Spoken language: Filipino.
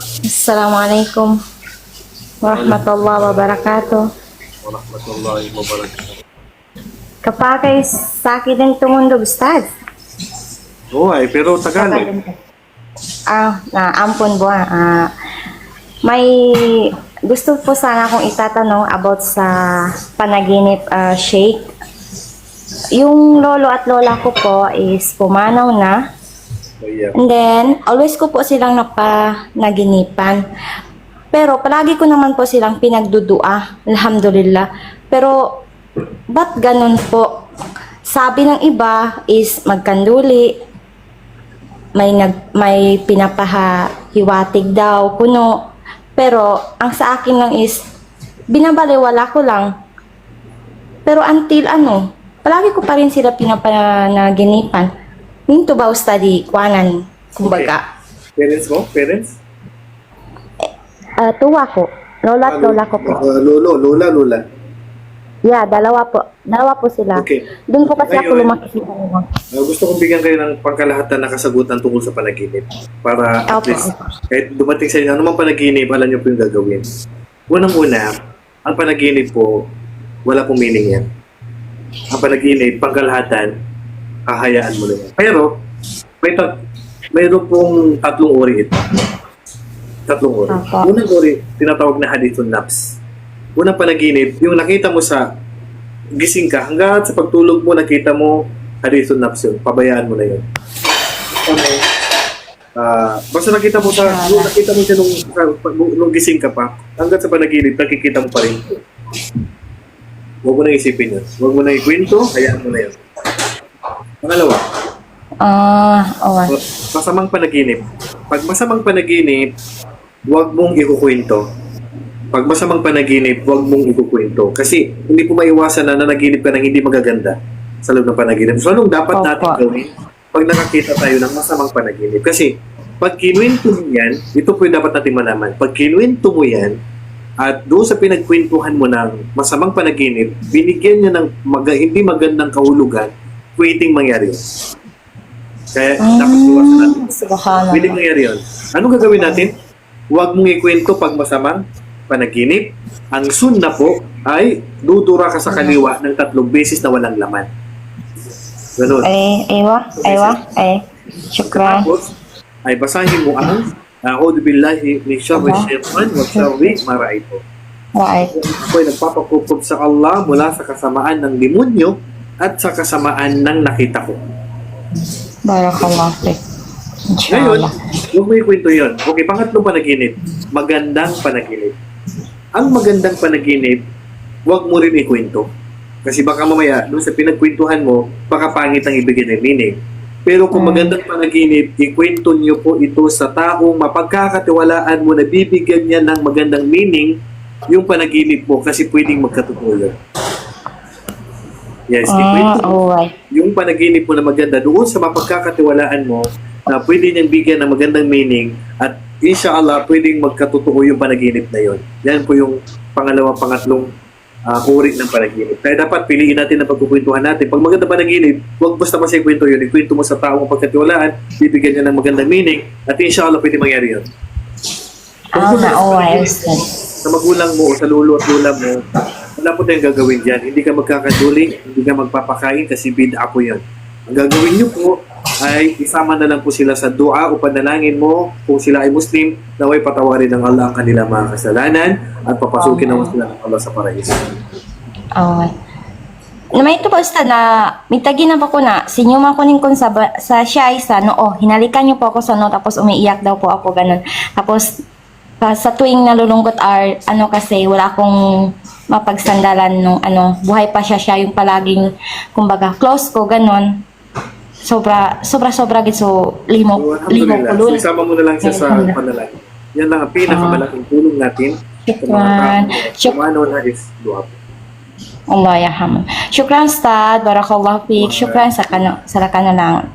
Assalamualaikum warahmatullahi wabarakatuh. Warahmatullahi wabarakatuh. Kapagay sa akin din tumundog, Ustad. Oo ay, pero Tagalog. Ah, na ampon buwan. Ah, may gusto po sana akong itatanong about sa panaginip ah, shake. Yung lolo at lola ko po is pumanaw na. Ayan. And then, always ko po silang napanaginipan. Pero palagi ko naman po silang pinagdudua. Alhamdulillah. Pero, ba't ganun po? Sabi ng iba is magkanduli, may nag may pinapahiwatig daw kuno pero ang sa akin lang is binabaliwala ko lang pero until ano palagi ko pa rin sila pinapanaginipan minto ba study kuanan kumbaga Parents mo? Parents? Ah, tuwa ko lola at lola ko po Uh, lolo, lola, lola. yeah dalawa po dalawa po sila Okay. doon po kasi ako Ngayon- lumaki sa kanila Uh, gusto kong bigyan kayo ng pangkalahatan na kasagutan tungkol sa panaginip. Para at least, kahit dumating sa inyo, anumang panaginip, alam niyo po yung gagawin. Unang-una, ang panaginip po, wala pong meaning yan. Ang panaginip, pangkalahatan, hahayaan mo na yan. Pero, may tat mayroon pong tatlong uri ito. Tatlong uri. Opo. Unang uri, tinatawag na hadithun nafs. Unang panaginip, yung nakita mo sa gising ka, hanggang sa pagtulog mo, nakita mo hadithun nafs yun. Pabayaan mo na yun. Okay. Ah, basta nakita mo sa, nung nakita mo siya nung, nung gising ka pa, hanggang sa panaginip, nakikita mo pa rin. Huwag mo na isipin yun. Huwag mo na ikwento, hayaan mo na yun. Pangalawa, ah oh, masamang panaginip. Pag masamang panaginip, huwag mong ikukwento. Pag masamang panaginip, huwag mong ikukwento. Kasi hindi po maiwasan na nanaginip ka ng hindi magaganda sa loob ng panaginip. So anong dapat Opo. natin gawin pag nakakita tayo ng masamang panaginip? Kasi pag kinuwento mo yan, ito po yung dapat natin malaman. Pag kinuwento mo yan, at doon sa pinagkwentuhan mo ng masamang panaginip, binigyan niya ng maga, hindi magandang kahulugan, pwedeng mangyari yun. Kaya dapat iwasan natin. subhanallah Pwede mangyari yun. Anong gagawin natin? Huwag mong ikwento pag masamang panaginip. Ang sunna po ay dudura ka sa kaliwa ng tatlong beses na walang laman. Ganun. eh ewa ewa eh syukran Tapos, ay basahin mo ang A'udhu billahi min syarri syaitan wa syarri ma ra'aytu. Ako ay nagpapakupog sa Allah mula sa kasamaan ng demonyo at sa kasamaan ng nakita ko. barakallahu fik Ngayon, huwag mo ikwento yun. Okay, pangatlong panaginip. Magandang panaginip. Ang magandang panaginip, huwag mo rin ikwento. Kasi baka mamaya, doon sa pinagkwentuhan mo, baka pangit ang ibigay ng meaning. Pero kung Mm. magandang panaginip, ikwento niyo po ito sa taong mapagkakatiwalaan mo na bibigyan niya ng magandang meaning yung panaginip mo kasi pwedeng magkatotoo. Yes, ah ikwento mo alright yung panaginip mo na maganda doon sa mapagkakatiwalaan mo na pwede niyang bigyan ng magandang meaning at inshallah pwedeng magkatotoo yung panaginip na yon. Yan po yung pangalawa, pangatlong uh, uri ng panaginip. Kaya dapat piliin natin ang pagkukwentuhan natin. Pag maganda panaginip, huwag basta basta ikwento yun. Ikwento mo sa taong mapagkatiwalaan, bibigyan niya ng magandang meaning at inshallah pwede mangyari yun. ah na alright Ustad. Sa magulang mo o sa lolo at lola mo, wala po tayong gagawin dyan. Hindi ka magkakaduli, hindi ka magpapakain kasi bid'a po yun. Ang gagawin niyo po ay isama na lang po sila sa dua o panalangin mo kung sila ay Muslim, naway patawarin ng Allah ang kanilang mga kasalanan at papasukin naman sila ng Allah sa paraiso. alright na may ito po Ustad na mitagi na pa ko na sinyo man kunin kon sa sa siya isa no oh hinalikan niyo po ako sa no tapos umiiyak daw po ako ganun tapos sa tuwing nalulungkot are ano kasi wala akong mapagsandalan nung ano buhay pa siya siya yung palaging kumbaga close ko ganun sobra sobra sobra gid so limo So, limo kulon So, isama mo na lang siya sa panalangin. Yan lang ang pinakamalaking tulong natin Shukran. tao. Shuk- Kumano na is po. Allah yarhamah. Syukran Ustad, barakallahu fiik. Syukran sa kano sa kano lang.